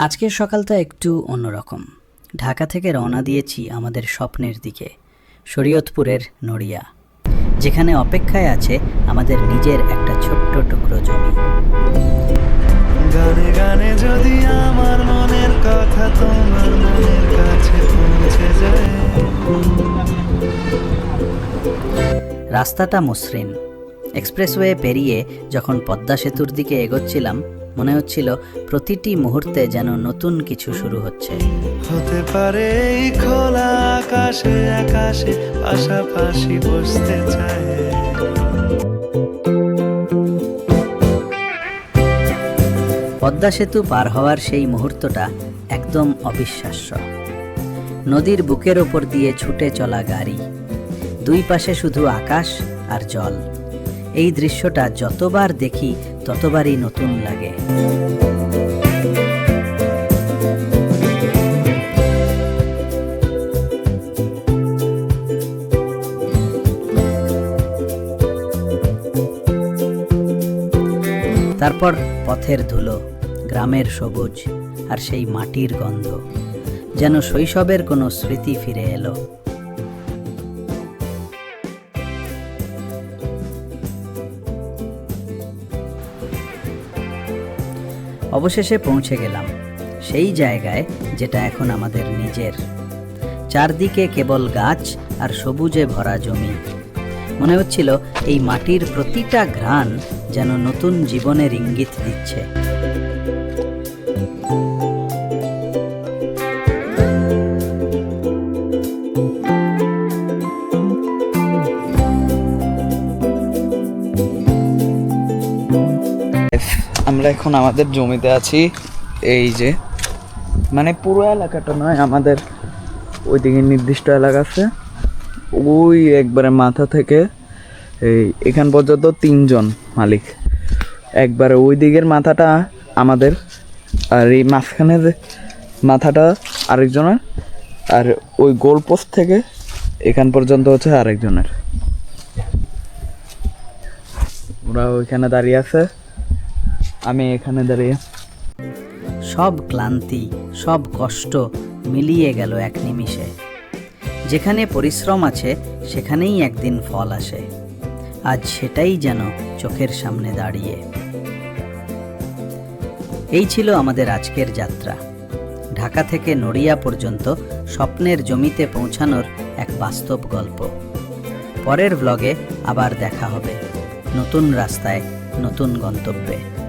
আজকের সকালটা একটু অন্যরকম। ঢাকা থেকে রওনা দিয়েছি আমাদের স্বপ্নের দিকে শরীয়তপুরের নড়িয়া যেখানে অপেক্ষায় আছে আমাদের নিজের একটা ছোট্ট টুকরো জমি। গানে গানে যদি আমার মনের কথা তোমার মনের কাছে পৌঁছে যায়। রাস্তাটা মসৃণ। এক্সপ্রেসওয়ে পেরিয়ে যখন পদ্মা সেতুর দিকে এগোচ্ছিলাম মনে হচ্ছিল প্রতিটি মুহূর্তে যেন নতুন কিছু শুরু হচ্ছে। হতে পারে খোলা আকাশে আকাশে পাশাপাশি বসতে চায়। পদ্মা সেতু পার হওয়ার সেই মুহূর্তটা একদম অবিশ্বাস্য। নদীর বুকের ওপর দিয়ে ছুটে চলা গাড়ি। দুই পাশে শুধু আকাশ আর জল। এই দৃশ্যটা যতবার দেখি, ততবারই নতুন লাগে। তারপর পথের ধুলো, গ্রামের সবুজ আর সেই মাটির গন্ধ, যেন শৈশবের কোনো স্মৃতি ফিরে এলো। অবশেষে পৌঁছে গেলাম, সেই জায়গায় যেটা এখন আমাদের নিজের। চারদিকে কেবল গাছ আর সবুজে ভরা জমি। মনে হচ্ছিল এই মাটির প্রতিটা ঘ্রাণ যেন নতুন জীবনের ইঙ্গিত দিচ্ছে। আমরা এখন আমাদের জমিতে আছি। এই যে মানে পুরো এলাকাটা নয়, আমাদের ওইদিকে নির্দিষ্ট এলাকা আছে। ওই একবারে মাথা থেকে এই এখান পর্যন্ত তিনজন মালিক। একবারে ওই দিকের মাথাটা আমাদের, আর এই মাঝখানের মাথাটা আরেকজনের, আর ওই গোল পোস্ট থেকে এখান পর্যন্ত হচ্ছে আরেকজনের। ওরা ওইখানে দাঁড়িয়ে আছে। আমি এখানে দাঁড়িয়ে। সব ক্লান্তি, সব কষ্ট মিলিয়ে গেল এক নিমিষে। যেখানে পরিশ্রম আছে, সেখানেই একদিন ফল আসে। আজ সেটাই যেন চোখের সামনে দাঁড়িয়ে। এই ছিল আমাদের আজকের যাত্রা। ঢাকা থেকে নড়িয়া পর্যন্ত স্বপ্নের জমিতে পৌঁছানোর এক বাস্তব গল্প। পরের ব্লগে আবার দেখা হবে। নতুন রাস্তায় নতুন গন্তব্যে।